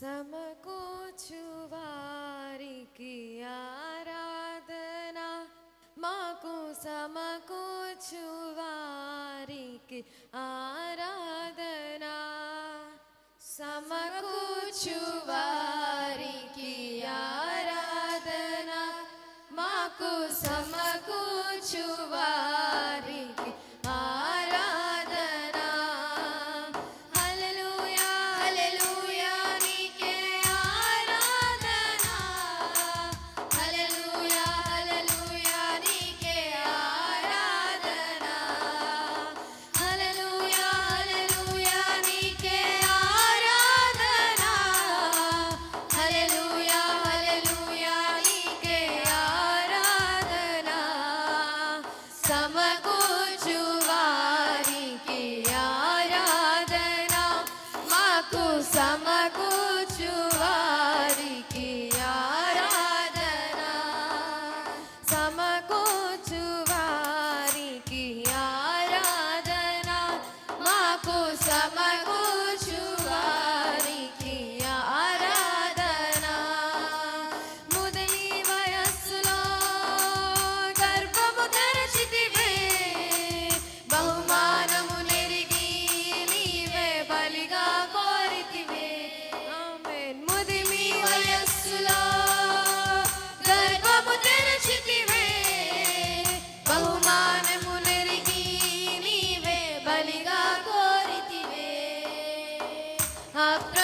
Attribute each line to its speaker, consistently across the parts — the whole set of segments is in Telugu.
Speaker 1: సమకూచువారికి ఆరాధన. మాకు సమకూచువారికి ఆరాధన. సమకూచువారికి ఆరాధన. మాకు సమ ಬಲಿಗ ಕೋರಿತಿವೆ. ಅಪ್ರ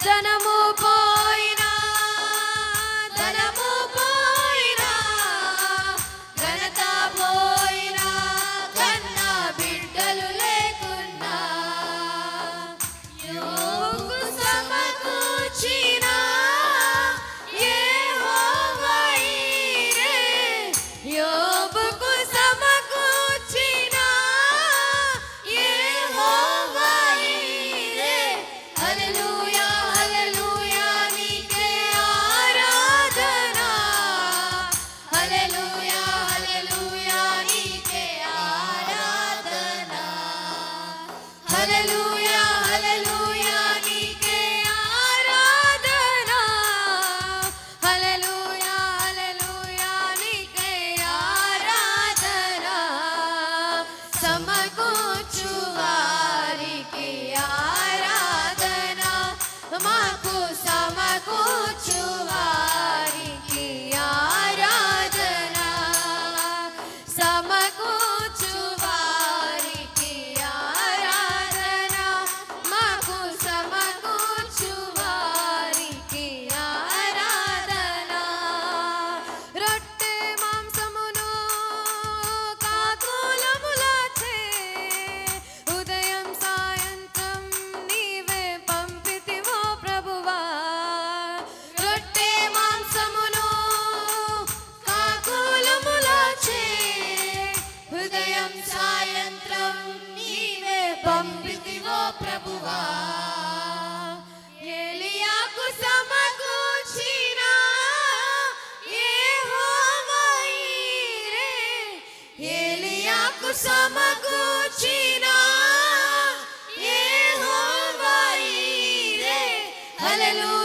Speaker 1: ಜನಮೋ ప్రభువా ఏలియాకు సమకూర్చిన ఏలియాకు సమకూర్చిన ఏ హోవైరే హల్లెలూయా